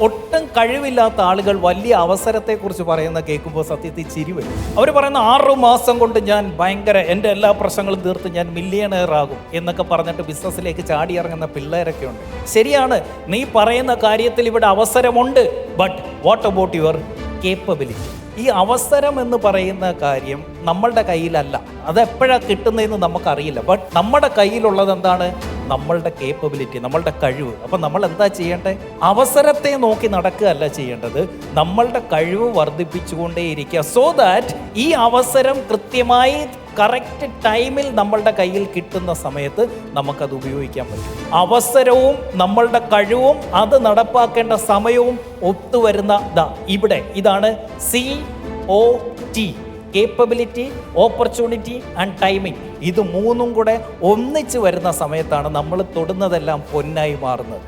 ഒട്ടും കഴിവില്ലാത്ത ആളുകൾ വലിയ അവസരത്തെക്കുറിച്ച് പറയുന്ന കേൾക്കുമ്പോൾ സത്യത്തിൽ ചിരി വരും. അവർ പറയുന്ന ആറു മാസം കൊണ്ട് ഞാൻ ഭയങ്കര എന്റെ എല്ലാ പ്രശ്നങ്ങളും തീർത്ത് ഞാൻ മില്ലിയണയർ ആകും എന്നൊക്കെ പറഞ്ഞിട്ട് ബിസിനസ്സിലേക്ക് ചാടി ഇറങ്ങുന്ന പിള്ളേരൊക്കെ ഉണ്ട്. ശരിയാണ് നീ പറയുന്ന കാര്യത്തിൽ ഇവിടെ അവസരമുണ്ട് but what about your capability ഈ അവസരം എന്ന് പറയുന്ന കാര്യം നമ്മളുടെ കയ്യിലല്ല. അത് എപ്പോഴാണ് കിട്ടുന്നതെന്ന് നമുക്കറിയില്ല ബട്ട് നമ്മുടെ കയ്യിലുള്ളത് എന്താണ്? നമ്മളുടെ കേപ്പബിലിറ്റി നമ്മളുടെ കഴിവ്. അപ്പം നമ്മൾ എന്താ ചെയ്യേണ്ടത് അവസരത്തെ നോക്കി നടക്കുകയല്ല ചെയ്യേണ്ടത്. നമ്മളുടെ കഴിവ് വർദ്ധിപ്പിച്ചുകൊണ്ടേയിരിക്കുക. സോ ദാറ്റ് ഈ അവസരം കൃത്യമായി കറക്റ്റ് ടൈമിൽ നമ്മളുടെ കയ്യിൽ കിട്ടുന്ന സമയത്ത് നമുക്കത് ഉപയോഗിക്കാൻ പറ്റും. അവസരവും നമ്മളുടെ കഴിവും അത് നടപ്പാക്കേണ്ട സമയവും ഒത്തുവരുന്ന ദാ ഇവിടെ ഇതാണ് C O T capability opportunity and timing ഇത് മൂന്നും കൂടെ ഒന്നിച്ച് വരുന്ന സമയത്താണ് നമ്മൾ തൊടുന്നതെല്ലാം പൊന്നായി മാറുന്നത്.